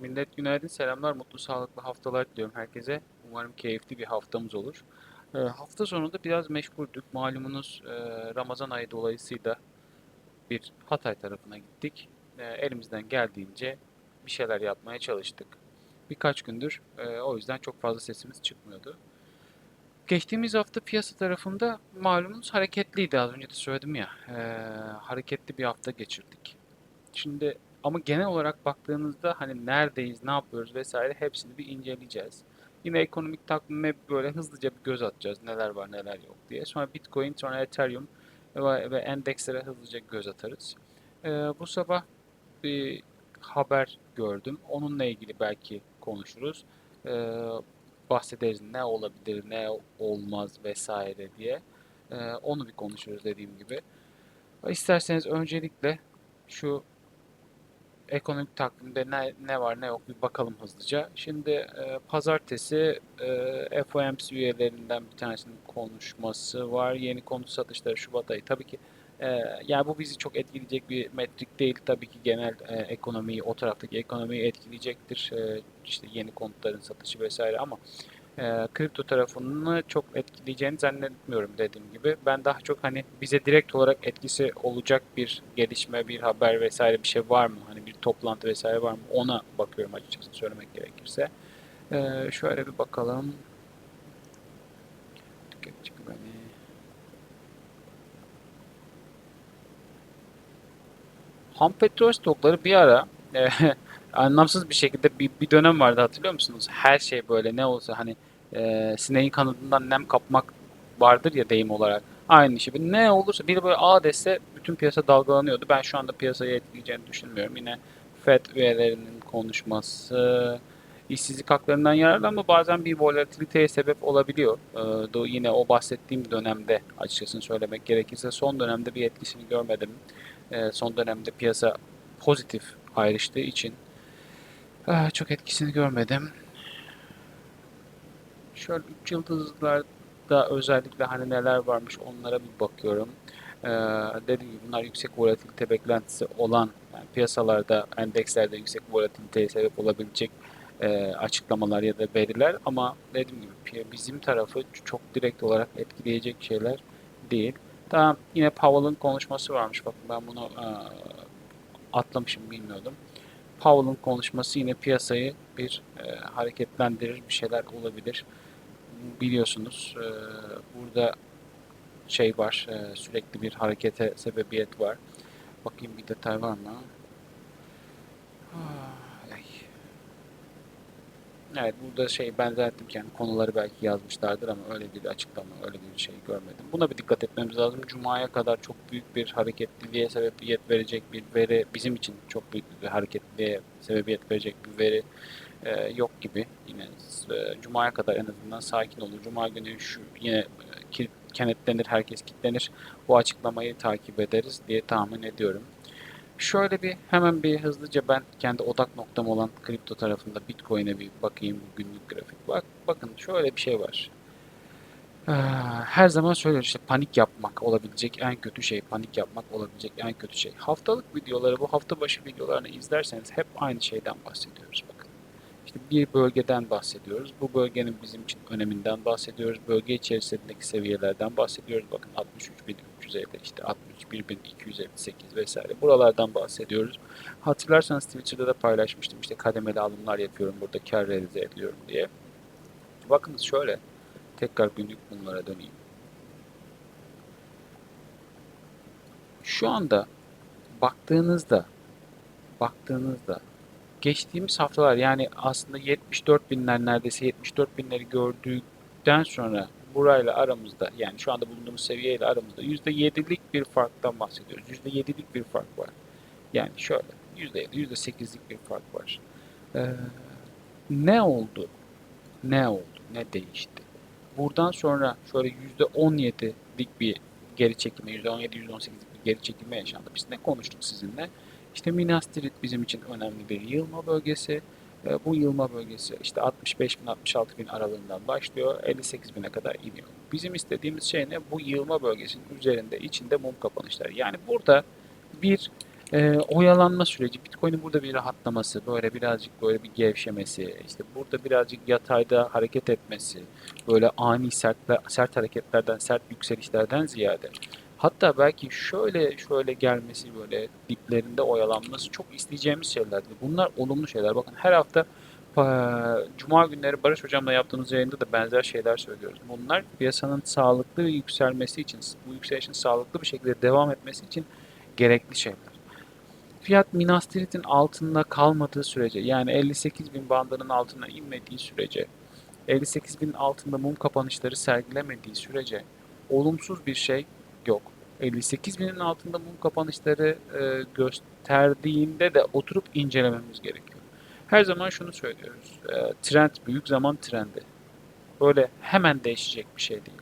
Millet günaydın, selamlar, mutlu sağlıklı haftalar diliyorum herkese. Umarım keyifli bir haftamız olur. Ee, hafta sonunda biraz meşguldük. Malumunuz e, Ramazan ayı dolayısıyla bir Hatay tarafına gittik. E, elimizden geldiğince bir şeyler yapmaya çalıştık. Birkaç gündür e, o yüzden çok fazla sesimiz çıkmıyordu. Geçtiğimiz hafta piyasa tarafında malumunuz hareketliydi az önce de söyledim ya. E, hareketli bir hafta geçirdik. Şimdi ama genel olarak baktığınızda hani neredeyiz, ne yapıyoruz vesaire hepsini bir inceleyeceğiz. Yine ekonomik takvime böyle hızlıca bir göz atacağız. Neler var, neler yok diye. Sonra Bitcoin, sonra Ethereum ve, ve endekslere hızlıca göz atarız. Ee, bu sabah bir haber gördüm. Onunla ilgili belki konuşuruz. Ee, bahsederiz ne olabilir, ne olmaz vesaire diye. Ee, onu bir konuşuruz dediğim gibi. İsterseniz öncelikle şu ekonomik takvimde ne, ne var ne yok bir bakalım hızlıca. Şimdi e, pazartesi e, FOMC üyelerinden bir tanesinin konuşması var. Yeni konut satışları Şubat ayı. Tabii ki e, yani bu bizi çok etkileyecek bir metrik değil. Tabii ki genel e, ekonomiyi, o taraftaki ekonomiyi etkileyecektir. E, işte yeni konutların satışı vesaire ama e, kripto tarafını çok etkileyeceğini zannetmiyorum dediğim gibi. Ben daha çok hani bize direkt olarak etkisi olacak bir gelişme, bir haber vesaire bir şey var mı? Hani bir toplantı vesaire var mı? Ona bakıyorum açıkçası söylemek gerekirse. E, şöyle bir bakalım. Ham petrol stokları bir ara e, anlamsız bir şekilde bir, bir dönem vardı hatırlıyor musunuz? Her şey böyle ne olsa hani e, sineğin kanadından nem kapmak vardır ya deyim olarak. Aynı şey. Ne olursa biri böyle A dese bütün piyasa dalgalanıyordu. Ben şu anda piyasayı etkileyeceğini düşünmüyorum. Yine FED üyelerinin konuşması, işsizlik haklarından yararlanma bazen bir volatiliteye sebep olabiliyor. Ee, yine o bahsettiğim dönemde açıkçası söylemek gerekirse son dönemde bir etkisini görmedim. Ee, son dönemde piyasa pozitif ayrıştığı için ah, çok etkisini görmedim. Şöyle 3 yıldızlarda özellikle hani neler varmış onlara bir bakıyorum. Ee, dediğim gibi bunlar yüksek volatilite beklentisi olan yani piyasalarda, endekslerde yüksek volatiliteye sebep olabilecek e, açıklamalar ya da veriler ama dediğim gibi bizim tarafı çok direkt olarak etkileyecek şeyler değil. Tamam yine Powell'ın konuşması varmış. Bakın ben bunu e, atlamışım bilmiyordum. Powell'ın konuşması yine piyasayı bir e, hareketlendirir, bir şeyler olabilir. Biliyorsunuz e, burada şey var, e, sürekli bir harekete sebebiyet var. Bakayım bir detay var mı? Ah. Evet burada şey ben zannettim ki yani konuları belki yazmışlardır ama öyle bir açıklama, öyle bir şey görmedim. Buna bir dikkat etmemiz lazım. Cuma'ya kadar çok büyük bir hareketliliğe sebebiyet verecek bir veri, bizim için çok büyük bir hareketliliğe sebebiyet verecek bir veri e, yok gibi. Yine e, Cuma'ya kadar en azından sakin olur. Cuma günü şu yine e, ki- kenetlenir, herkes kilitlenir. Bu açıklamayı takip ederiz diye tahmin ediyorum. Şöyle bir hemen bir hızlıca ben kendi odak noktam olan kripto tarafında Bitcoin'e bir bakayım bu günlük grafik. Bak bakın şöyle bir şey var. Ee, Her zaman söylüyoruz işte panik yapmak olabilecek en kötü şey, panik yapmak olabilecek en kötü şey. Haftalık videoları, bu hafta başı videolarını izlerseniz hep aynı şeyden bahsediyoruz bakın. İşte bir bölgeden bahsediyoruz. Bu bölgenin bizim için öneminden bahsediyoruz. Bölge içerisindeki seviyelerden bahsediyoruz. Bakın 63.350 işte 61.258 vesaire. Buralardan bahsediyoruz. Hatırlarsanız Twitter'da da paylaşmıştım. İşte kademeli alımlar yapıyorum burada kar realize ediyorum diye. Bakınız şöyle. Tekrar günlük bunlara döneyim. Şu anda baktığınızda baktığınızda geçtiğimiz haftalar yani aslında 74 binler neredeyse 74 binleri gördükten sonra burayla aramızda yani şu anda bulunduğumuz seviyeyle aramızda %7'lik bir farktan bahsediyoruz. %7'lik bir fark var. Yani şöyle %7, %8'lik bir fark var. Ee, ne oldu? Ne oldu? Ne değişti? Buradan sonra şöyle %17'lik bir geri çekilme, %17, %18'lik bir geri çekilme yaşandı. Biz ne konuştuk sizinle? İşte Minas Tirith bizim için önemli bir yığılma bölgesi. E, Bu yığılma bölgesi işte 65 bin 66 bin aralığından başlıyor 58 bine kadar iniyor. Bizim istediğimiz şey ne? Bu yığılma bölgesinin üzerinde içinde mum kapanışları. Yani burada bir Ee, oyalanma süreci, Bitcoin'in burada bir rahatlaması, böyle birazcık böyle bir gevşemesi, işte burada birazcık yatayda hareket etmesi, böyle ani sertler, sert hareketlerden, sert yükselişlerden ziyade hatta belki şöyle şöyle gelmesi böyle diplerinde oyalanması çok isteyeceğimiz şeylerdi. Bunlar olumlu şeyler. Bakın her hafta Cuma günleri Barış Hocam'la yaptığımız yayında da benzer şeyler söylüyoruz. Bunlar piyasanın sağlıklı yükselmesi için, bu yükselişin sağlıklı bir şekilde devam etmesi için gerekli şeyler. Fiyat Minas Tirith'in altında kalmadığı sürece yani 58 bin bandının altına inmediği sürece 58 bin altında mum kapanışları sergilemediği sürece olumsuz bir şey yok. 58 binin altında mum kapanışları e, gösterdiğinde de oturup incelememiz gerekiyor. Her zaman şunu söylüyoruz. E, trend büyük zaman trendi. Böyle hemen değişecek bir şey değil.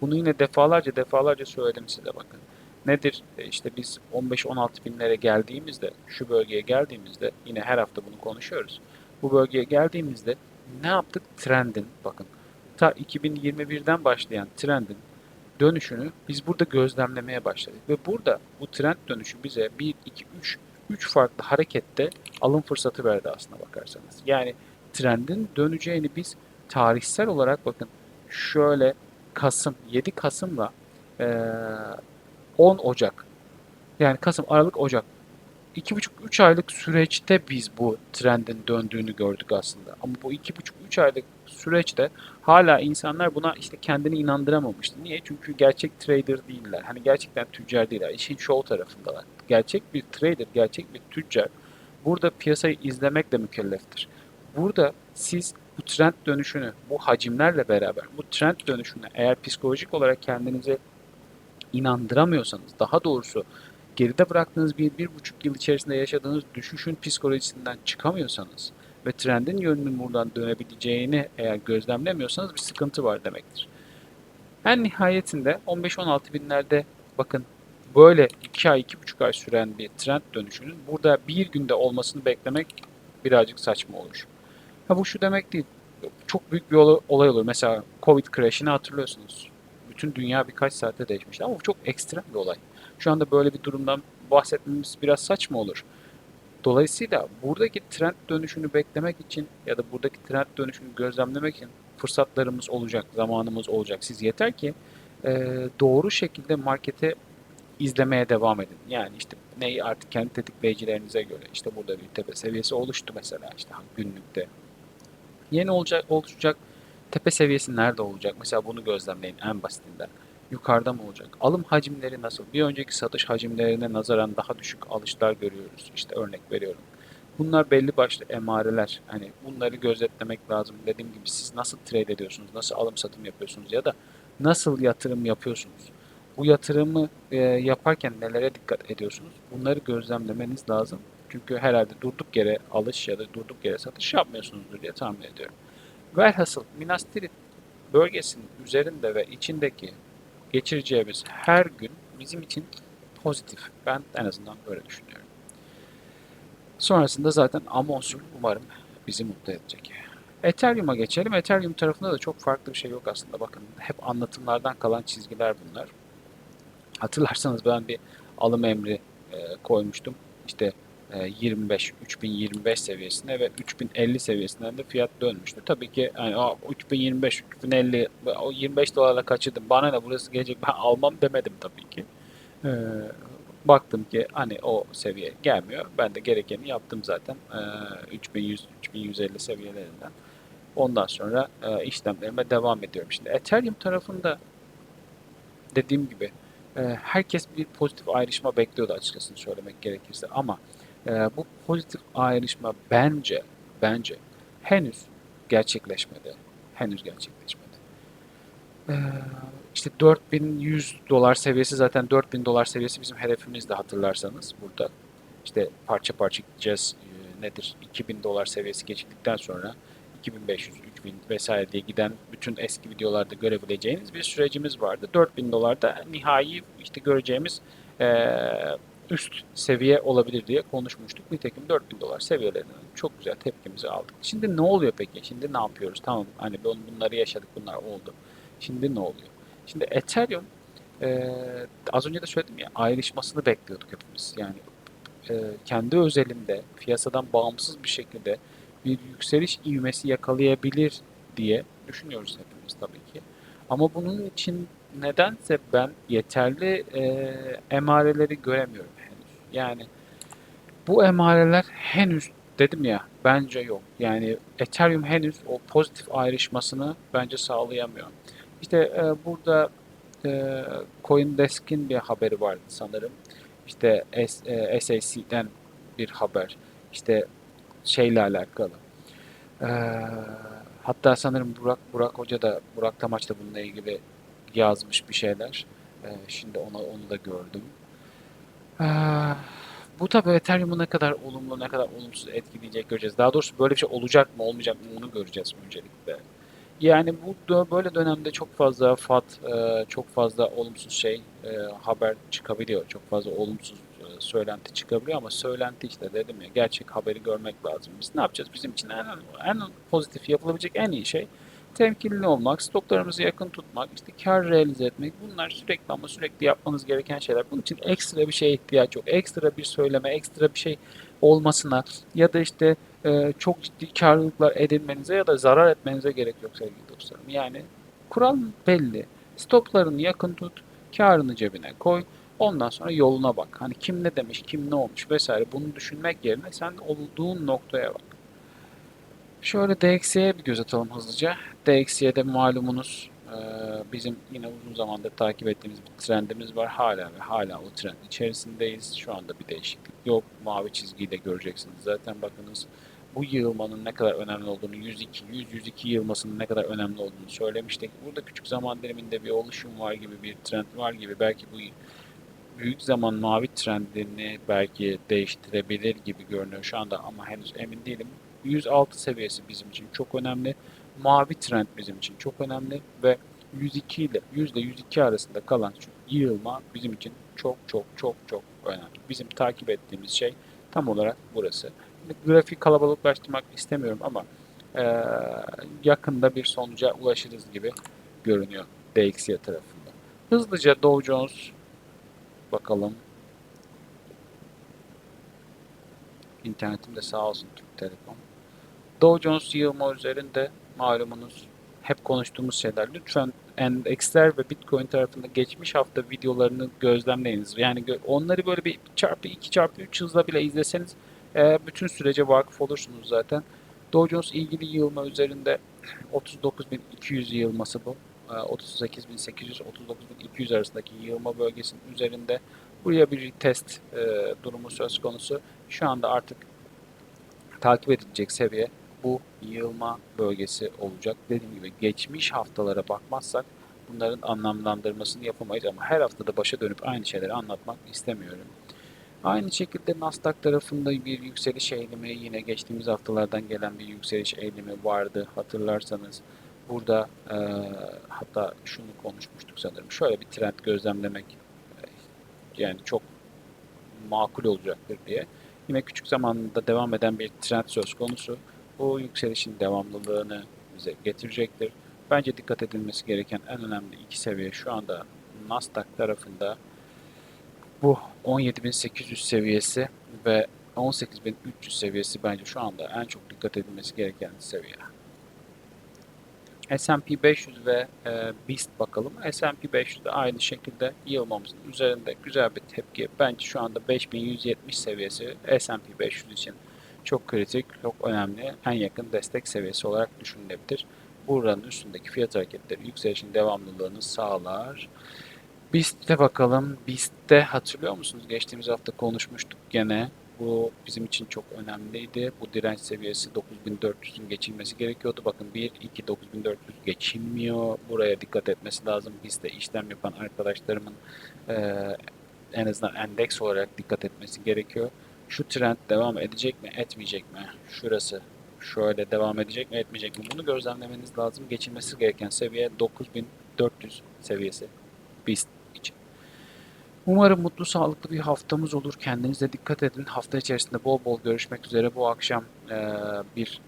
Bunu yine defalarca defalarca söyledim size bakın. Nedir? E, işte biz 15-16 binlere geldiğimizde, şu bölgeye geldiğimizde yine her hafta bunu konuşuyoruz. Bu bölgeye geldiğimizde ne yaptık? Trendin, bakın ta 2021'den başlayan trendin dönüşünü biz burada gözlemlemeye başladık. Ve burada bu trend dönüşü bize 1, 2, 3, 3 farklı harekette alım fırsatı verdi aslına bakarsanız. Yani trendin döneceğini biz tarihsel olarak bakın şöyle Kasım, 7 Kasım'la eee 10 Ocak yani Kasım, Aralık, Ocak 2,5-3 aylık süreçte biz bu trendin döndüğünü gördük aslında. Ama bu 2,5-3 aylık süreçte hala insanlar buna işte kendini inandıramamıştı. Niye? Çünkü gerçek trader değiller. Hani gerçekten tüccar değiller. İşin show tarafındalar. Gerçek bir trader, gerçek bir tüccar burada piyasayı izlemekle mükelleftir. Burada siz bu trend dönüşünü, bu hacimlerle beraber bu trend dönüşünü eğer psikolojik olarak kendinize inandıramıyorsanız, daha doğrusu geride bıraktığınız bir, bir buçuk yıl içerisinde yaşadığınız düşüşün psikolojisinden çıkamıyorsanız ve trendin yönünün buradan dönebileceğini eğer gözlemlemiyorsanız bir sıkıntı var demektir. En nihayetinde 15-16 binlerde bakın böyle 2 ay, 2,5 ay süren bir trend dönüşünün burada bir günde olmasını beklemek birazcık saçma olur. Ha bu şu demek değil. Çok büyük bir olay, olur. Mesela Covid crash'ini hatırlıyorsunuz. Bütün dünya birkaç saatte değişmişti ama bu çok ekstrem bir olay. Şu anda böyle bir durumdan bahsetmemiz biraz saçma olur. Dolayısıyla buradaki trend dönüşünü beklemek için ya da buradaki trend dönüşünü gözlemlemek için fırsatlarımız olacak, zamanımız olacak. Siz yeter ki e, doğru şekilde markete izlemeye devam edin. Yani işte neyi artık kendi tetikleyicilerinize göre işte burada bir tepe seviyesi oluştu mesela işte günlükte. Yeni olacak oluşacak tepe seviyesi nerede olacak? Mesela bunu gözlemleyin en basitinden. Yukarıda mı olacak? Alım hacimleri nasıl? Bir önceki satış hacimlerine nazaran daha düşük alışlar görüyoruz. İşte örnek veriyorum. Bunlar belli başlı emareler. Hani bunları gözetlemek lazım. Dediğim gibi siz nasıl trade ediyorsunuz? Nasıl alım satım yapıyorsunuz? Ya da nasıl yatırım yapıyorsunuz? Bu yatırımı e, yaparken nelere dikkat ediyorsunuz? Bunları gözlemlemeniz lazım. Çünkü herhalde durduk yere alış ya da durduk yere satış yapmıyorsunuzdur diye tahmin ediyorum. Velhasıl Minas Tirith bölgesinin üzerinde ve içindeki geçireceğimiz her gün bizim için pozitif. Ben en azından böyle düşünüyorum. Sonrasında zaten Amonsul umarım bizi mutlu edecek. Ethereum'a geçelim. Ethereum tarafında da çok farklı bir şey yok aslında. Bakın hep anlatımlardan kalan çizgiler bunlar. Hatırlarsanız ben bir alım emri e, koymuştum. İşte 25, 3025 seviyesine ve 3050 seviyesinden de fiyat dönmüştü. Tabii ki yani, o 3025, 3050, o 25 dolarla kaçırdım. Bana ne burası gelecek ben almam demedim tabii ki. E, baktım ki hani o seviye gelmiyor. Ben de gerekeni yaptım zaten. E, 3100, 3150 seviyelerinden. Ondan sonra e, işlemlerime devam ediyorum. Şimdi Ethereum tarafında dediğim gibi e, herkes bir pozitif ayrışma bekliyordu açıkçası söylemek gerekirse ama e, bu pozitif ayrışma bence bence henüz gerçekleşmedi. Henüz gerçekleşmedi. E, işte 4100 dolar seviyesi zaten 4000 dolar seviyesi bizim hedefimizdi hatırlarsanız burada. İşte parça parça gideceğiz. E, nedir? 2000 dolar seviyesi geçildikten sonra 2500, 3000 vesaire diye giden bütün eski videolarda görebileceğiniz bir sürecimiz vardı. 4000 dolarda nihai işte göreceğimiz e, üst seviye olabilir diye konuşmuştuk. Nitekim 4000 dolar seviyelerinden çok güzel tepkimizi aldık. Şimdi ne oluyor peki? Şimdi ne yapıyoruz? Tamam hani bunları yaşadık bunlar oldu. Şimdi ne oluyor? Şimdi Ethereum e, az önce de söyledim ya ayrışmasını bekliyorduk hepimiz. Yani e, kendi özelinde piyasadan bağımsız bir şekilde bir yükseliş ivmesi yakalayabilir diye düşünüyoruz hepimiz tabii ki. Ama bunun için nedense ben yeterli e, emareleri göremiyorum. Yani bu emareler henüz dedim ya bence yok. Yani Ethereum henüz o pozitif ayrışmasını bence sağlayamıyor. İşte e, burada e, CoinDesk'in bir haberi vardı sanırım. İşte S, e, SAC'den bir haber. İşte şeyle alakalı. E, hatta sanırım Burak Burak Hoca da Burak Tamaç da bununla ilgili yazmış bir şeyler. E, şimdi onu onu da gördüm. E, bu tabii Ethereum'u ne kadar olumlu ne kadar olumsuz etkileyecek göreceğiz. Daha doğrusu böyle bir şey olacak mı olmayacak mı onu göreceğiz öncelikle. Yani bu böyle dönemde çok fazla FAT, e, çok fazla olumsuz şey e, haber çıkabiliyor. Çok fazla olumsuz e, söylenti çıkabiliyor ama söylenti işte dedim ya gerçek haberi görmek lazım. Biz ne yapacağız? Bizim için en, en pozitif yapılabilecek en iyi şey temkinli olmak, stoklarımızı yakın tutmak, işte kar realize etmek. Bunlar sürekli ama sürekli yapmanız gereken şeyler. Bunun için ekstra bir şeye ihtiyaç yok. Ekstra bir söyleme, ekstra bir şey olmasına ya da işte e, çok ciddi karlılıklar edinmenize ya da zarar etmenize gerek yok sevgili dostlarım. Yani kural belli. Stoplarını yakın tut, karını cebine koy. Ondan sonra yoluna bak. Hani kim ne demiş, kim ne olmuş vesaire bunu düşünmek yerine sen olduğun noktaya bak. Şöyle DXY'ye bir göz atalım hızlıca. DXY'de malumunuz e, bizim yine uzun zamandır takip ettiğimiz bir trendimiz var. Hala ve hala o trend içerisindeyiz. Şu anda bir değişiklik yok. Mavi çizgiyi de göreceksiniz. Zaten bakınız bu yığılmanın ne kadar önemli olduğunu, 102, 100, 102 yığılmasının ne kadar önemli olduğunu söylemiştik. Burada küçük zaman diliminde bir oluşum var gibi, bir trend var gibi. Belki bu büyük zaman mavi trendini belki değiştirebilir gibi görünüyor şu anda ama henüz emin değilim. 106 seviyesi bizim için çok önemli. Mavi trend bizim için çok önemli ve 102 ile yüzde 102 arasında kalan şu yığılma bizim için çok çok çok çok önemli. Bizim takip ettiğimiz şey tam olarak burası. Grafik kalabalıklaştırmak istemiyorum ama e, yakında bir sonuca ulaşırız gibi görünüyor DXY tarafında. Hızlıca Dow Jones bakalım. İnternetim de sağ olsun Türk Telekom. Dow Jones yığılma üzerinde malumunuz hep konuştuğumuz şeyler. Lütfen endeksler ve Bitcoin tarafında geçmiş hafta videolarını gözlemleyiniz. Yani onları böyle bir çarpı 2 çarpı 3 hızla bile izleseniz e, bütün sürece vakıf olursunuz zaten. Dow Jones ilgili yığılma üzerinde 39.200 yığılması bu. 38.800 39.200 arasındaki yığılma bölgesinin üzerinde buraya bir test e, durumu söz konusu. Şu anda artık takip edilecek seviye bu yığılma bölgesi olacak. Dediğim gibi geçmiş haftalara bakmazsak bunların anlamlandırmasını yapamayız ama her haftada başa dönüp aynı şeyleri anlatmak istemiyorum. Aynı şekilde Nasdaq tarafında bir yükseliş eğilimi yine geçtiğimiz haftalardan gelen bir yükseliş eğilimi vardı hatırlarsanız. Burada e, hatta şunu konuşmuştuk sanırım. Şöyle bir trend gözlemlemek yani çok makul olacaktır diye. Yine küçük zamanda devam eden bir trend söz konusu. Bu yükselişin devamlılığını bize getirecektir. Bence dikkat edilmesi gereken en önemli iki seviye şu anda Nasdaq tarafında bu 17.800 seviyesi ve 18.300 seviyesi bence şu anda en çok dikkat edilmesi gereken seviye. S&P 500 ve e, BIST bakalım. S&P 500 de aynı şekilde yığılmamızın üzerinde güzel bir tepki. Bence şu anda 5170 seviyesi S&P 500 için çok kritik, çok önemli, en yakın destek seviyesi olarak düşünülebilir. Buranın üstündeki fiyat hareketleri yükselişin devamlılığını sağlar. BIST'e bakalım. BIST'te hatırlıyor musunuz? Geçtiğimiz hafta konuşmuştuk gene. Bu bizim için çok önemliydi. Bu direnç seviyesi 9400'ün geçilmesi gerekiyordu. Bakın 1, 2, 9400 geçilmiyor. Buraya dikkat etmesi lazım. BIST'te işlem yapan arkadaşlarımın e, en azından endeks olarak dikkat etmesi gerekiyor. Şu trend devam edecek mi, etmeyecek mi? Şurası şöyle devam edecek mi, etmeyecek mi? Bunu gözlemlemeniz lazım. Geçilmesi gereken seviye 9400 seviyesi. BIST. Umarım mutlu, sağlıklı bir haftamız olur. Kendinize dikkat edin. Hafta içerisinde bol bol görüşmek üzere. Bu akşam e, bir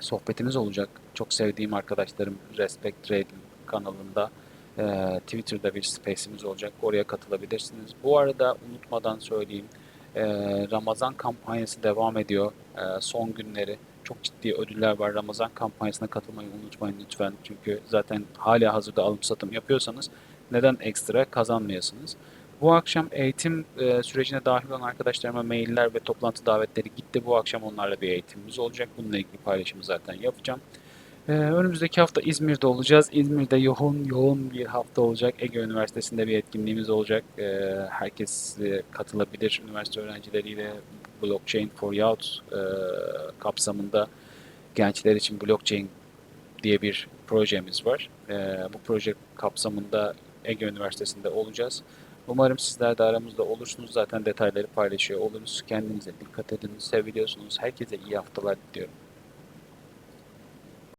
sohbetimiz olacak. Çok sevdiğim arkadaşlarım Respect Trading kanalında e, Twitter'da bir space'imiz olacak. Oraya katılabilirsiniz. Bu arada unutmadan söyleyeyim. Ee, Ramazan kampanyası devam ediyor. Ee, son günleri çok ciddi ödüller var. Ramazan kampanyasına katılmayı unutmayın lütfen. Çünkü zaten hala hazırda alım satım yapıyorsanız neden ekstra kazanmayasınız? Bu akşam eğitim e, sürecine dahil olan arkadaşlarıma mailler ve toplantı davetleri gitti. Bu akşam onlarla bir eğitimimiz olacak. Bununla ilgili paylaşımı zaten yapacağım. Ee, önümüzdeki hafta İzmir'de olacağız. İzmir'de yoğun yoğun bir hafta olacak. Ege Üniversitesi'nde bir etkinliğimiz olacak. Ee, herkes e, katılabilir. Üniversite öğrencileriyle Blockchain for Youth e, kapsamında gençler için blockchain diye bir projemiz var. Ee, bu proje kapsamında Ege Üniversitesi'nde olacağız. Umarım sizler de aramızda olursunuz. Zaten detayları paylaşıyor oluruz. Kendinize dikkat edin. Seviliyorsunuz. Herkese iyi haftalar diliyorum.